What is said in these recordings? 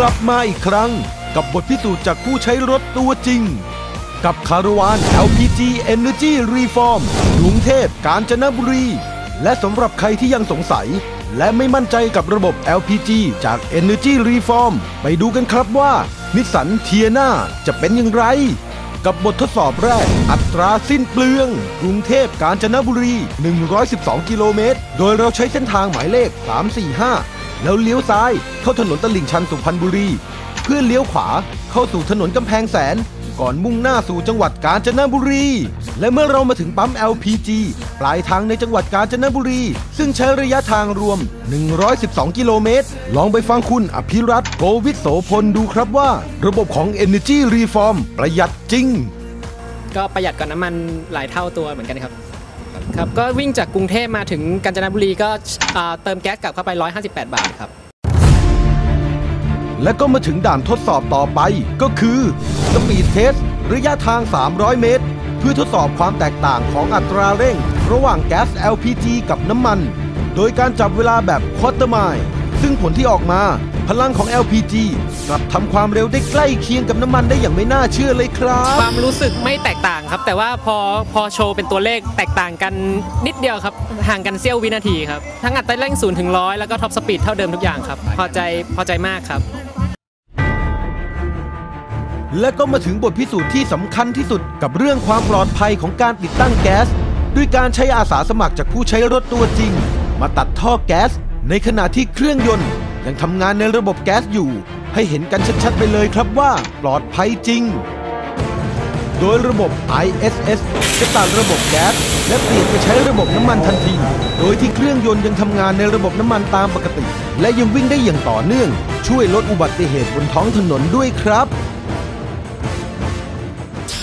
กลับมาอีกครั้ง กับบทพิสูจน์จากผู้ใช้รถตัวจริง กับคาราวาน LPG Energy Reform กรุงเทพกาญจนบุรี และสำหรับใครที่ยังสงสัย และไม่มั่นใจกับระบบ LPG จาก Energy Reform ไปดูกันครับว่านิสสันเทียนาจะเป็นอย่างไร กับบททดสอบแรก อัตราสิ้นเปลือง กรุงเทพกาญจนบุรี 112 กิโลเมตร โดยเราใช้เส้นทางหมายเลข 345 แล้วเลี้ยวซ้ายเข้าถนนตลิ่งชันสุพรรณบุรี เพื่อเลี้ยวขวาเข้าสู่ถนนกำแพงแสน ก่อนมุ่งหน้าสู่จังหวัดกาญจนบุรี และเมื่อเรามาถึงปั๊ม LPG ปลายทางในจังหวัดกาญจนบุรี ซึ่งใช้ระยะทางรวม 112 กิโลเมตร ลองไปฟังคุณอภิรัตโกวิทโสพลดูครับว่า ระบบของ Energy Reform ประหยัดจริง ก็ประหยัดกว่าน้ำมันหลายเท่าตัวเหมือนกันครับ ครับก็วิ่งจากกรุงเทพมาถึงกาญจนบุรีก็เติมแก๊สกลับเข้าไป 158 บาทครับ และก็มาถึงด่านทดสอบต่อไปก็คือสปีดเทสระยะทาง 300 เมตร เพื่อทดสอบความแตกต่างของอัตราเร่ง ระหว่างแก๊ส LPG กับน้ำมัน โดยการจับเวลาแบบควอเตอร์ไมล์ ซึ่งผลที่ออกมาพลังของ LPG กลับทำความเร็วได้ใกล้เคียงกับน้ำมันได้อย่างไม่น่าเชื่อเลยครับ ความรู้สึกไม่แตกต่างครับ แต่ว่าพอพอโชว์เป็นตัวเลขแตกต่างกันนิดเดียวครับ ห่างกันเสี้ยววินาทีครับ ทั้งอัตราเร่ง0ูนย์ถึงร้อยแล้วก็ท็อปสปีดเท่าเดิมทุกอย่างครับ พอใจพอใจมากครับ และก็มาถึงบทพิสูจน์ที่สำคัญที่สุดกับเรื่องความปลอดภัยของการติดตั้งแก๊ส ด้วยการใช้อาสาสมัครจากผู้ใช้รถตัวจริง มาตัดท่อแก๊ส ในขณะที่เครื่องยนต์ยังทำงานในระบบแก๊สอยู่ ให้เห็นกันชัดๆไปเลยครับว่าปลอดภัยจริง โดยระบบ ISS จะตัดระบบแก๊สและเปลี่ยนไปใช้ระบบน้ำมันทันที โดยที่เครื่องยนต์ยังทำงานในระบบน้ำมันตามปกติ และยังวิ่งได้อย่างต่อเนื่อง ช่วยลดอุบัติเหตุบนท้องถนนด้วยครับ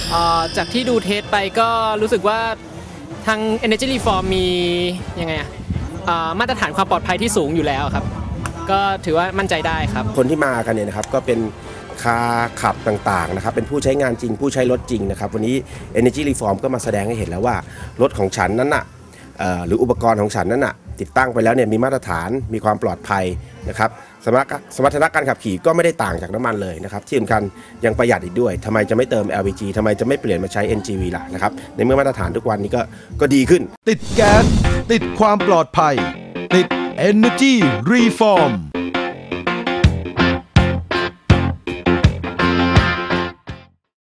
เอ่อจากที่ดูเทสไปก็รู้สึกว่าทาง Energy Reform มียังไงอะ มาตรฐานความปลอดภัยที่สูงอยู่แล้วครับ ก็ถือว่ามั่นใจได้ครับ คนที่มากันเนี่ยนะครับก็เป็นคาขับต่างๆนะครับเป็นผู้ใช้งานจริง ผู้ใช้รถจริงนะครับวันนี้ Energy Reform ก็มาแสดงให้เห็นแล้วว่า รถของฉันนั้นน่ะเอ่อหรืออุปกรณ์ของฉันนั้นน่ะติดตั้งไปแล้วเนี่ยมีมาตรฐานมีความปลอดภัยนะครับสมรรถสมรรถนะการขับขี่ก็ไม่ได้ต่างจากน้ำมันเลยนะครับที่สำคัญยังประหยัดอีกด้วยทำไมจะไม่เติม LPG ทำไมจะไม่เปลี่ยนมาใช้ NGV ล่ะนะครับในเมื่อมาตรฐานทุกวันนี้ก็ก็ดีขึ้น ติดแก๊ส ติดความปลอดภัย ติด Energy Reform